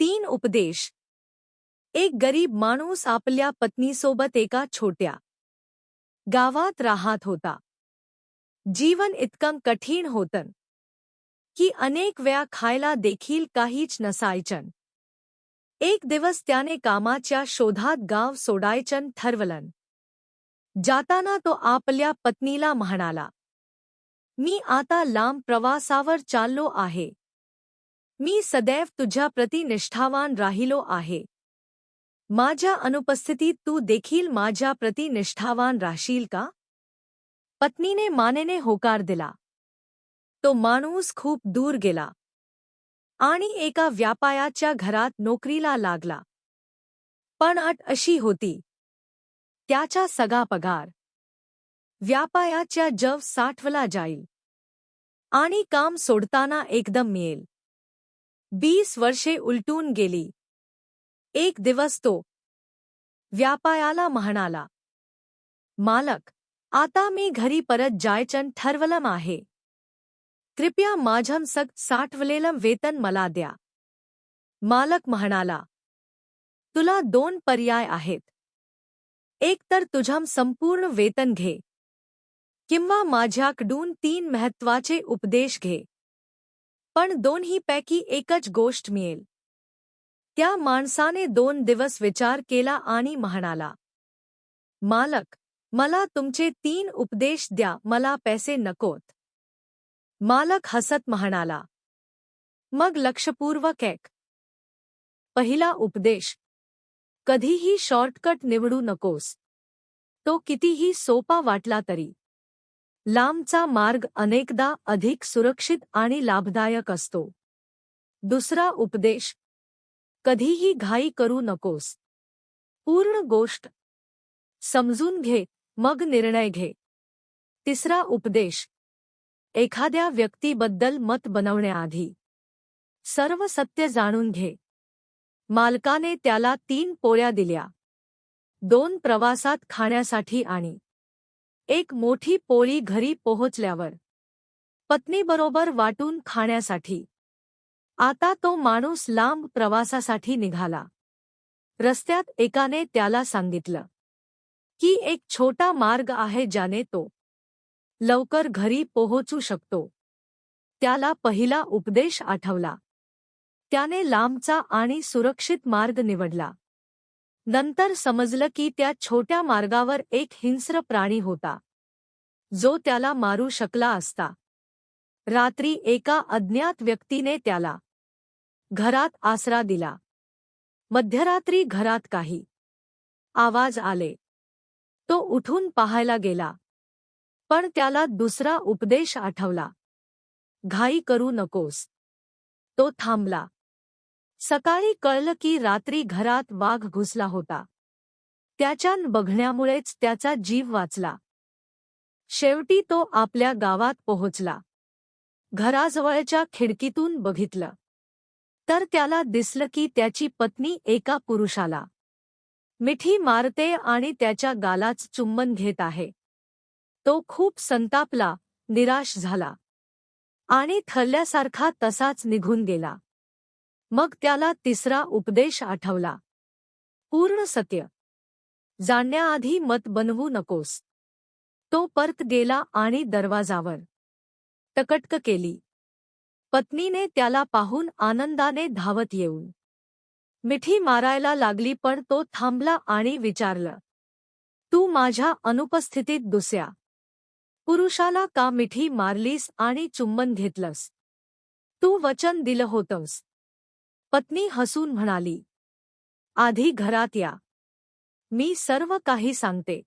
तीन उपदेश। एक गरीब माणूस आपल्या पत्नीसोबत एका छोट्या गावात राहत होता. जीवन इतकं कठीण होतं की अनेक वेळा खायला देखील काहीच नसायचन एक दिवस त्याने कामाच्या शोधात गाव सोडायचं ठरवलं. जाताना तो आपल्या पत्नीला म्हणाला, मी आता लांब प्रवासावर चाललो आहे. मी सदैव तुझ्या प्रति निष्ठावान राहिलो आहे. माझ्या अनुपस्थितीत तू देखील माझ्या प्रति निष्ठावान राहशील का? पत्नीने मानेने होकार दिला. तो माणूस खूप दूर गेला. आणि एका व्यापायाच्या घरात नोकरीला लागला. पण अट अशी होती. त्याचा सगळा पगार. व्यापायाच्या जव साठवला जाईल. आणि काम सोडताना एकदम मिळेल. बीस वर्षे उलटून गेली. एक दिवस तो व्यापायाला म्हणाला मालक आता मी घरी परत जायचन ठरवलं आहे. कृपया माझम सग साठवलेलं वेतन मला द्या. मालक म्हणाला तुला दोन पर्याय आहेत. एक तर तुझम संपूर्ण वेतन घे किंवा माझ्याकडून तीन महत्त्वाचे उपदेश घे. पण दोन्हीपैकी एकच गोष्ट मिळेल. त्या माणसाने दोन दिवस विचार केला आणि म्हणाला मालक मला तुमचे तीन उपदेश द्या मला पैसे नकोत. मालक हसत म्हणाला मग लक्षपूर्वक एक पहिला उपदेश कधीही शॉर्टकट निवडू नकोस. तो कितीही सोपा वाटला तरी. लांबचा मार्ग अनेकदा अधिक सुरक्षित आणि लाभदायक असतो. दुसरा उपदेश कधीही घाई करू नकोस. पूर्ण गोष्ट समजून घे मग निर्णय घे. तिसरा उपदेश एखाद्या व्यक्तीबद्दल मत बनवण्याआधी सर्व सत्य जाणून घे. मालकाने त्याला तीन पोळ्या दिल्या. दोन प्रवासात खाण्यासाठी आणि एक मोठी पोळी घरी पोहोचल्यावर. पत्नीबरोबर वाटून खाण्यासाठी. आता तो माणूस लांब प्रवासासाठी निघाला. रस्त्यात एकाने त्याला सांगितलं की एक छोटा मार्ग आहे ज्याने तो लवकर घरी पोहोचू शकतो. त्याला पहिला उपदेश आठवला. त्याने लांबचा आणि सुरक्षित मार्ग निवडला. नंतर समजलं की त्या छोट्या मार्गावर एक हिंस्र प्राणी होता. जो त्याला मारू शकला असता. रात्री एका अज्ञात व्यक्तीने त्याला घरात आसरा दिला. मध्यरात्री घरात काही आवाज आले. तो उठून पाहायला गेला. पण त्याला दुसरा उपदेश आठवला. घाई करू नकोस. तो थांबला. सकाळी कळलं की रात्री घरात वाघ घुसला होता. त्याच्यान बघण्यामुळेच त्याचा जीव वाचला. शेवटी तो आपल्या गावात पोहोचला. घराजवळच्या खिडकीतून बघितलं. तर त्याला दिसलं की त्याची पत्नी एका पुरुषाला. मिठी मारते आणि त्याच्या गालाच चुंबन घेत आहे. तो खूप संतापला निराश झाला. आणि थरल्यासारखा तसाच निघून गेला. मग त्याला तिसरा उपदेश आठवला. पूर्ण सत्य. जाणण्याआधी मत बनवू नकोस. तो परत गेला आणि दरवाजावर. टकटक केली. पत्नीने त्याला पाहून आनंदाने धावत येऊन. मिठी मारायला लागली पण तो थांबला आणि विचारलं. तू माझ्या अनुपस्थितीत दुसऱ्या. पुरुषाला का मिठी मारलीस आणि चुंबन घेतलंस? तू वचन दिलं होतंस. पत्नी हसून म्हणाली आधी घरात या. मी सर्व काही सांगते.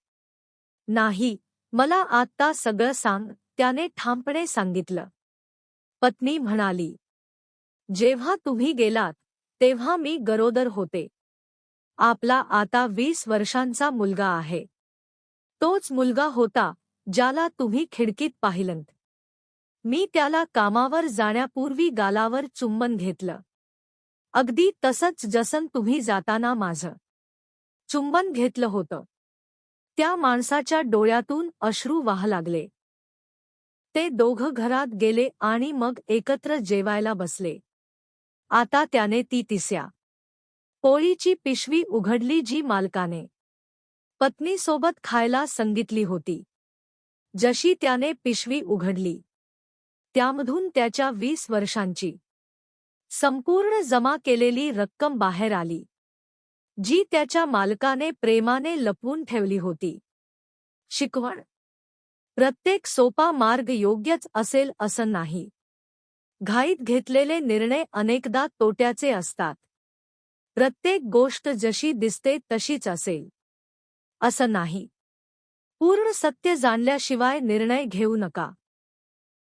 नाही मला आत्ता सगळं सांग. त्याने ठामपणे सांगितलं. पत्नी म्हणाली जेव्हा तुम्ही गेलात तेव्हा मी गरोदर होते. आपला आता वीस वर्षांचा मुलगा आहे. तोच मुलगा होता ज्याला तुम्ही खिडकीत पाहिलंत. मी त्याला कामावर जाण्यापूर्वी गालावर चुंबन घेतलं. अगदी तसंच जसन तुम्ही जाताना माझं चुंबन घेतलं होतं. त्या माणसाच्या डोळ्यातून अश्रू वाह लागले. ते दोघं घरात गेले आणि मग एकत्र जेवायला बसले. आता त्याने ती तिस्या पोळीची पिशवी उघडली जी मालकाने पत्नीसोबत खायला सांगितली होती. जशी त्याने पिशवी उघडली. त्यामधून त्याच्या वीस वर्षांची संपूर्ण जमा केलेली रक्कम बाहेर आली जी त्याच्या मालकाने प्रेमाने लपवून ठेवली होती. शिकवण. प्रत्येक सोपा मार्ग योग्यच असेल असं नाही. घाईत घेतलेले निर्णय अनेकदा तोट्याचे असतात. प्रत्येक गोष्ट जशी दिसते तशीच असेल. असं नाही. पूर्ण सत्य जाणल्याशिवाय निर्णय घेऊ नका.